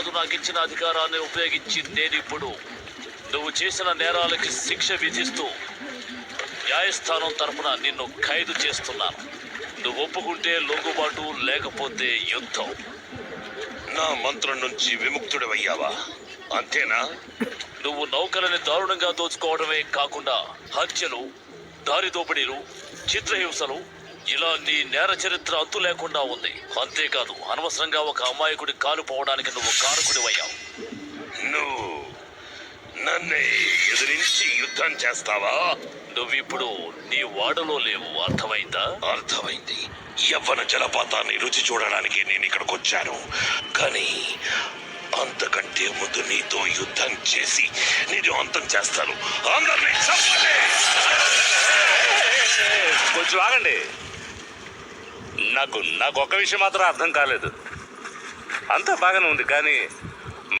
మహారాజు నాకు ఇచ్చిన అధికారాన్ని ఉపయోగించి నేనిప్పుడు నువ్వు చేసిన నేరాలకి శిక్ష విధిస్తూ న్యాయస్థానం తరపున నిన్ను ఖైదు చేస్తున్నాను. నువ్వు ఒప్పుకుంటే లొంగుబాటు లేకపోతే యుద్ధం. నా మంత్రం నుంచి విముక్తుడవయ్యావా? అంతేనా? నువ్వు నౌకలని దారుణంగా దోచుకోవడమే కాకుండా హత్యలు దారి దోపిడీలు చిత్రహింసలు ఇలా నీ నేర చరిత్ర అంతు లేకుండా ఉంది. అంతేకాదు అనవసరంగా ఒక అమాయకుడి కాలు పోవడానికి నువ్వు కారకుడివయ్యావు. నువ్వు నన్నే ఎదిరించి యుద్ధం చేస్తావా? నువ్విప్పుడు నీ వాడలో లేవు అర్థమైందా? అర్థమైంది. యవ్వన జలపాతాన్ని రుచి చూడడానికి నేను ఇక్కడికి వచ్చాను కానీ అంతకంటే ముందు నీతో యుద్ధం చేసి నేను అంతం చేస్తాను. అందరినీ! కొంచెం ఆగండి. నాకు నాకు ఒక విషయం మాత్రం అర్థం కాలేదు. అంతా బాగానే ఉంది కానీ